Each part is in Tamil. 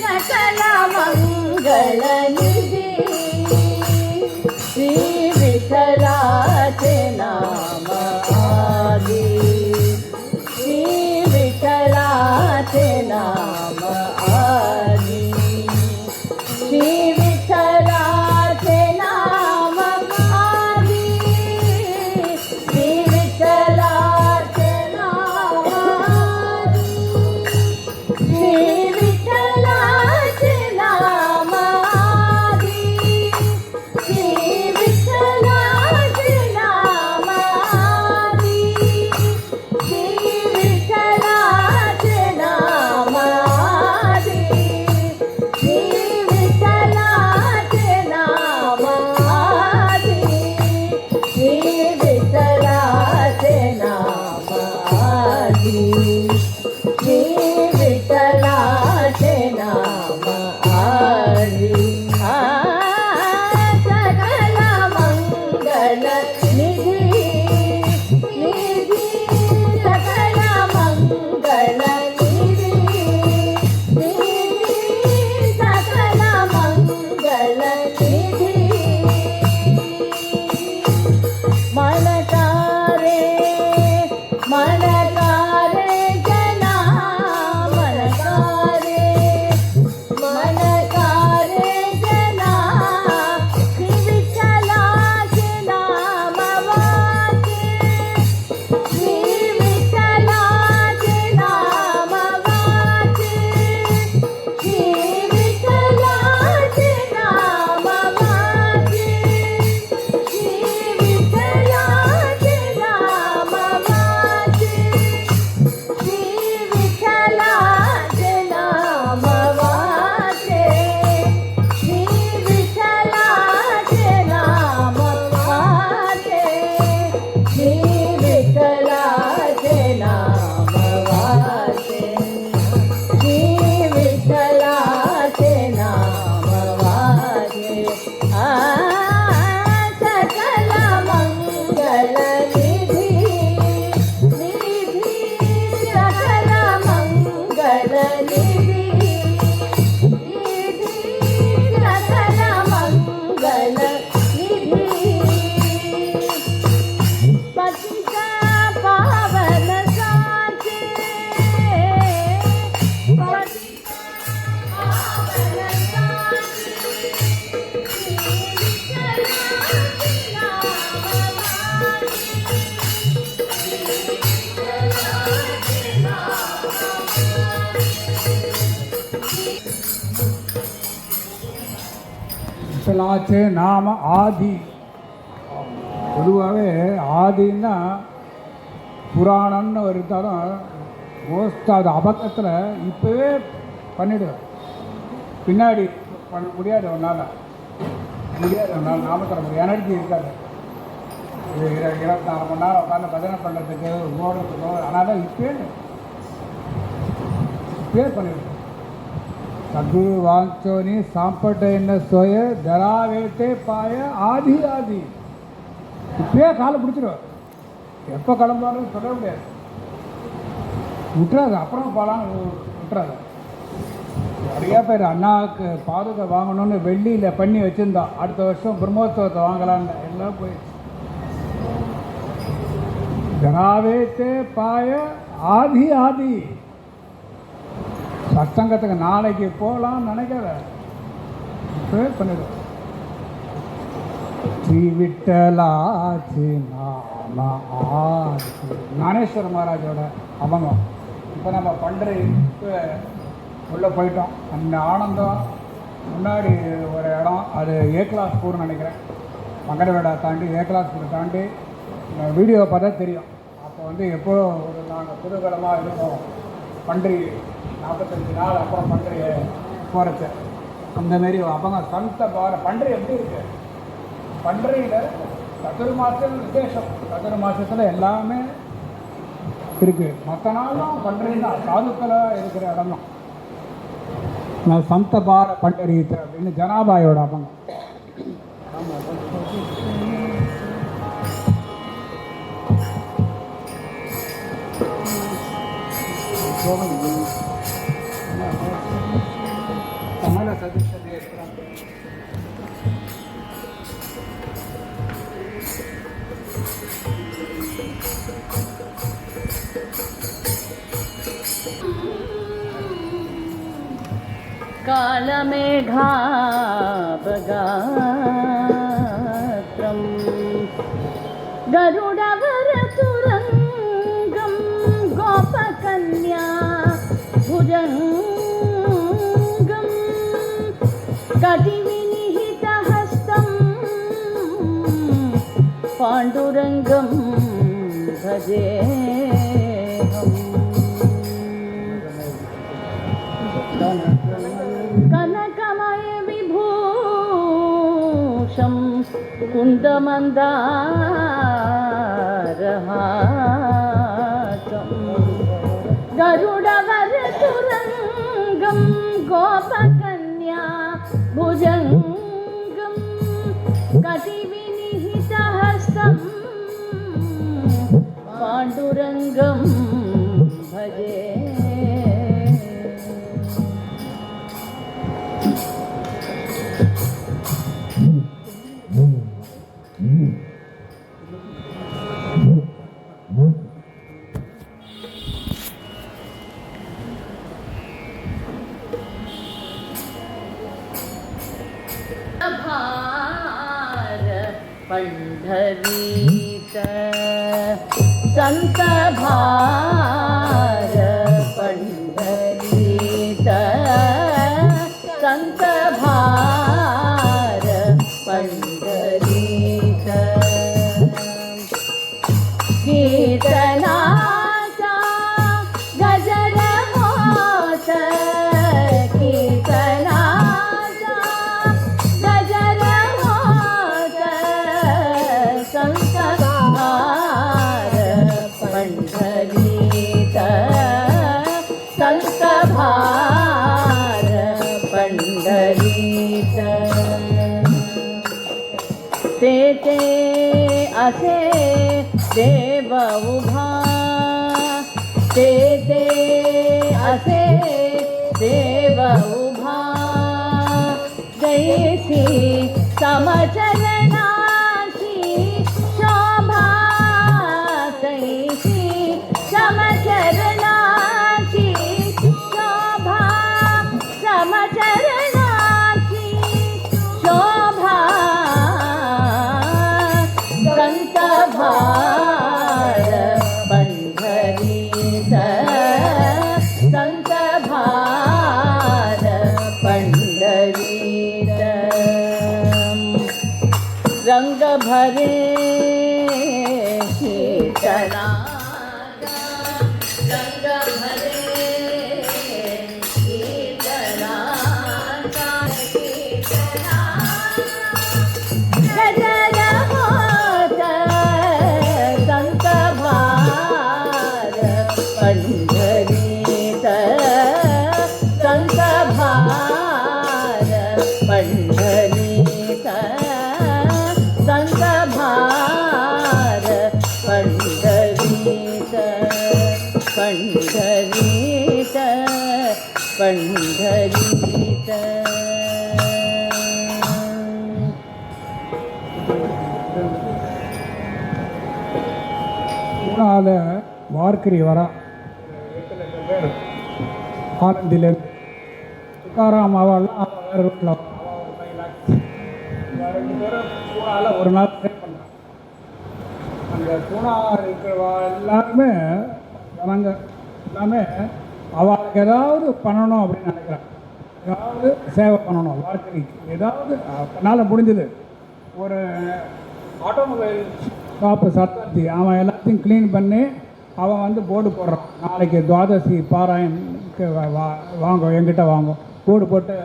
సకల మంగళ నిధి శ్రీ వికలాచనా விட்டலாச்சே நாம ஆதி. பொதுவாகவே ஆதின்னா புராணம்னு இருந்தாலும் மோஸ்ட் அது அபக்கத்தில் இப்போவே பண்ணிடுவேன் பின்னாடி பண்ண முடியாது ஒன்றால் முடியாது ஒன்றால் நாமத்தில் முடியும் எனர்ஜி இருக்காது. இது இர இருபத்தி நாலு மணி நேரம் உட்காந்து பஜனை பண்ணுறதுக்கு ஓடுறதுக்கோ அதனால் இப்போயே இப்போயே பண்ணிடுவேன் சத்குரு வாஞ்சோனி என்ன சோய தராவேத்தே பாய ஆதி ஆதி. இப்பயே காலை பிடிச்சிருவேன் எப்போ கிளம்புவாருன்னு சொல்ல முடியாது. விட்டுறாது அப்புறம் போகலாம் விட்டுறாது. நிறையா பேர் அண்ணாவுக்கு பாதுகை வாங்கணும்னு வெள்ளியில் பண்ணி வச்சுருந்தோம் அடுத்த வருஷம் பிரம்மோத்சவத்தை வாங்கலான்னு எல்லாம் போயிடுச்சு. தராவேத்தே பாய ஆதி ஆதி. சத்சங்கத்துக்கு நாளைக்கு போகலாம்னு நினைக்கிற பண்ணிடுவோம் பண்ணிடும் ஞானேஸ்வர மகாராஜோட அபங்கம் இப்போ நம்ம பண்ணுற இப்போ உள்ளே போயிட்டோம். அந்த ஆனந்தம் முன்னாடி ஒரு இடம் அது ஏ கிளாஸ் பூர்னு நினைக்கிறேன். மங்கரவேடா தாண்டி ஏ கிளாஸ் பூர் தாண்டி வீடியோவை பார்த்தா தெரியும். அப்போ வந்து எப்போ ஒரு நாங்கள் புதுகலமாக இருக்கோம் பன்றி நாற்பத்தஞ்சு நாள் அப்புறம் பண்டைய போகிறச்ச அந்தமாரி அப்பங்க சந்த பார பன்றி எப்படி இருக்கு? பன்றியில் சதுர் மாதம் விசேஷம். சதுர் மாதத்தில் எல்லாமே இருக்குது மற்ற நாளும் பன்றி தான். சாதுக்களாக இருக்கிற இடம் தான் நான் சந்த பார பண்டரீத்து அப்படின்னு ஜனாபாயோட அவங்க काल मेघाबगात्रं गरुडवरतुरङ्गं गोपकन्या भुजङ्ग കടിവിനിഹിതഹസ്തം പാണ്ഡുരംഗം ഭജേ കനകമയ വിഭൂഷം കുന്ദമന്ദാരഹാസം. ഗരുഡവരതുരംഗം ഗോപകന്യാ भुजङ्गं कटिविनिहितहस्तं पाण्डुरङ्गं గీతనా ते ते असे देव उभा। ते ते असे देव उभा। जैसी समचलनाची பண்டரீத பண்டரீத மூணாவது வார்க்கரி வரா. ஆனந்தில. துக்காராம் அவெல்லாம் வேறு ஒரு நாள் ட்ரை அந்த பூனா இருக்கிறவா எல்லாருமே நாங்கள் எல்லாமே அவளுக்கு ஏதாவது பண்ணணும் அப்படின்னு நினைக்கிறான் ஏதாவது சேவை பண்ணணும் வாழ்க்கைக்கு. ஏதாவது தன்னால் முடிஞ்சது. ஒரு ஆட்டோமொபைல் ஷாப்பு சத்தாத்தி அவன் எல்லாத்தையும் க்ளீன் பண்ணி அவன் வந்து போர்டு போடுறான். நாளைக்கு துவாதசி பாராயணுக்கு வா- வா- வாங்க என்கிட்ட வாங்கும் போர்டு போட்டு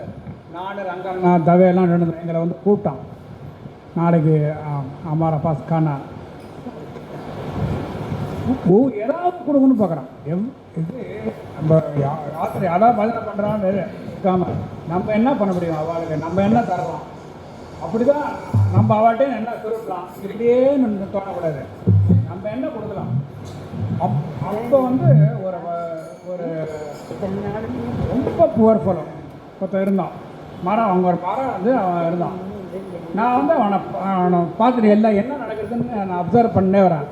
நான் ரங்கண்ணா தவையெல்லாம் ரெண்டு எங்களை வந்து கூப்பிட்டான். நாளைக்கு அம்மாரா பாஸ்கானா ஏதாவது கொடுக்கணும்னு பார்க்குறான். எவ் இது நம்ம ராத்திரி அதான் பஜனை பண்ணுறான்னு இருக்காம நம்ம என்ன பண்ண முடியும் அவளுக்கு? நம்ம என்ன தரலாம்? அப்படி தான் நம்ம அவள்கிட்ட என்ன திருப்பலாம் இப்படியே நின்று தோணக்கூடாது நம்ம என்ன கொடுக்கலாம்? அப் அப்போ வந்து ஒரு ஒரு ரொம்ப புவர் ஃபலம் ஒருத்தன் இருந்தான். மரம் அவங்க ஒரு மரம் வந்து அவன் இருந்தான். நான் வந்து அவனை அவனை பார்த்துட்டு எல்லாம் என்ன நடக்குதுன்னு நான் அப்சர்வ் பண்ணே வரேன்.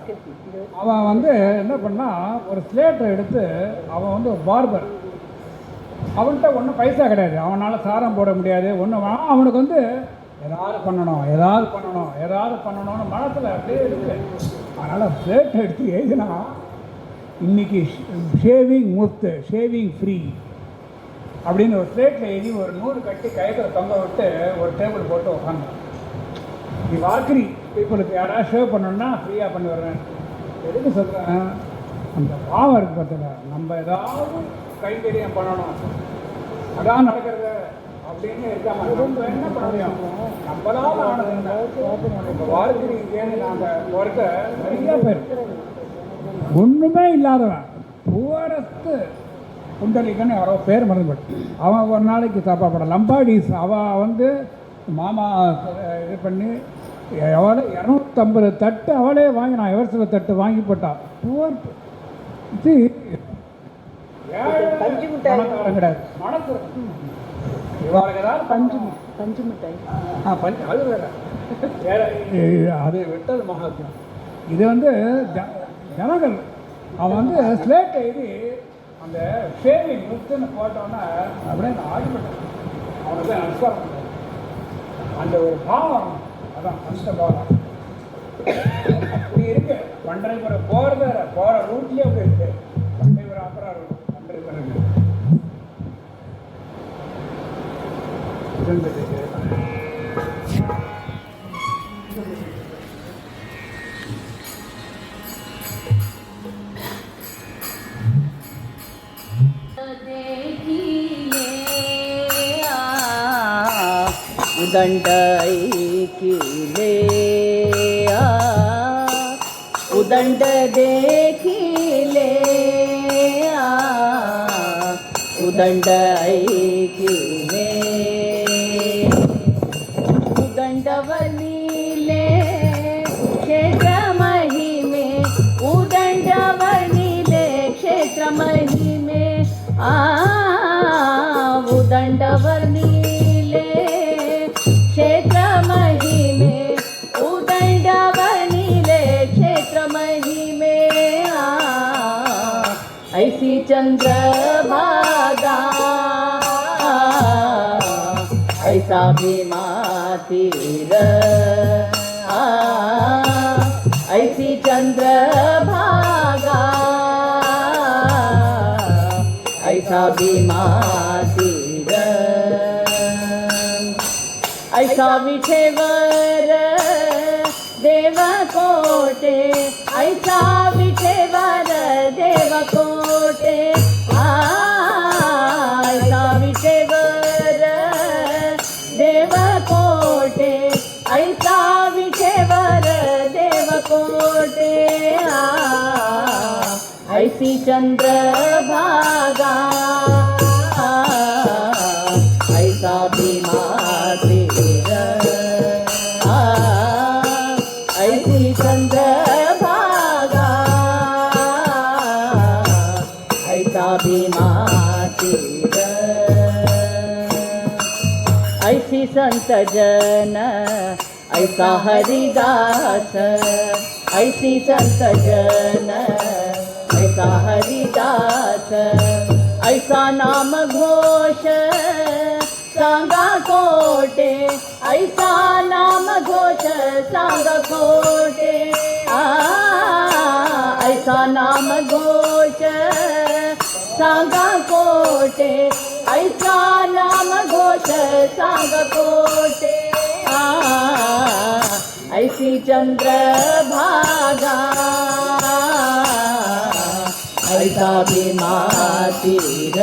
அவன் வந்து என்ன பண்ணால் ஒரு ஸ்லேட்டை எடுத்து அவன் வந்து ஒரு பார்பர் அவன்கிட்ட ஒன்றும் பைசா கிடையாது. அவனால் சாரம் போட முடியாது. ஒன்று அவனுக்கு வந்து ஏதாவது பண்ணணும் ஏதாவது பண்ணணும் ஏதாவது பண்ணணும்னு மனசில் அப்படியே இருக்கு. அதனால் ஸ்லேட்டை எடுத்து எழுதினா இன்றைக்கி ஷேவிங் முத்து ஷேவிங் ஃப்ரீ அப்படின்னு ஒரு ஸ்லேட்டில் எழுதி ஒரு நூறு கட்டி கயத்தில் தொங்க விட்டு ஒரு டேபிள் போட்டு உட்காந்து நீ வாக்கிரி பீப்புளுக்கு யாராவது ஷேவ் பண்ணணும்னா ஃப்ரீயாக பண்ணி வர்றேன் எதுக்கு சொல்கிறேன் அந்த பாவம் இருக்கு பார்த்தல நம்ம ஏதாவது கைங்கரியம் பண்ணணும். அதான் நடக்கிறது அப்படின்னு இருக்காம நம்ம என்ன பண்ண முடியும்? நம்மளால ஆனது என்ன? இப்போ வாக்கிரி இங்கேன்னு நாங்கள் ஒருத்த நிறைய பேர் ஒன்றுமே இல்லாதவன் புவரத்து குண்டலிக்கன்னு யாரோ பேர் மறந்துபட்டு அவன் ஒரு நாளைக்கு சாப்பாடு லம்பாடிஸ் அவன் வந்து மாமா இது பண்ணி எவ்வளோ இரநூத்தம்பது தட்டு அவளே வாங்கினான். எவர்சில தட்டு வாங்கி போட்டான். புவர் இது கிடையாது. இவளுக்கு ஏதாவது பஞ்சு பஞ்சு மிட்டாய். ஆ பஞ்சு அது வேற. அது விட்டது மகாத்மா. இது வந்து ஜனங்கள். அவன் வந்து ஸ்லேட் எழுதி அந்த ஷேவிங் முத்துன்னு போட்டோன்னே அப்படியே ஆடிப்பட்டேன் அவனுக்கு பண்ணேன். அந்த ஒரு பாவம். அதான் ஃபஸ்ட் ஆஃப் ஆல் அப்படி இருக்கு. பண்டரைபுரம் போகிறது போகிற ரூட்லேயே அப்படி இருக்கு. பண்டரைபுரம் அப்புறம் ரூட் பண்டரைபுரம் இருக்கு. ले आ उदंड देखी ले उदंड आई ले ऐसा भीमा तीर आ, ऐसी चंद्रभागा. ऐसा भीमा तीर ऐसा विठेवर देव कोटे ऐसा विठेवर देव कोटे ऐसी चंद्र भागा. ऐसा भीमा तीर ऐसी चंद्र भागा. ऐसा भीमा तीर ऐसी संत जन ऐसा हरिदास. ऐसी संत जन ऐसा हरिदास ऐसा नाम घोष सांगा कोटे ऐसा नाम घोष सांगा कोटे आ, ऐसा नाम घोष सांगा कोटे ऐसा नाम घोष सांग कोटे आ, ऐसी चंद्र भागा ಐತಾ ಬಿ ಮಾತೀರ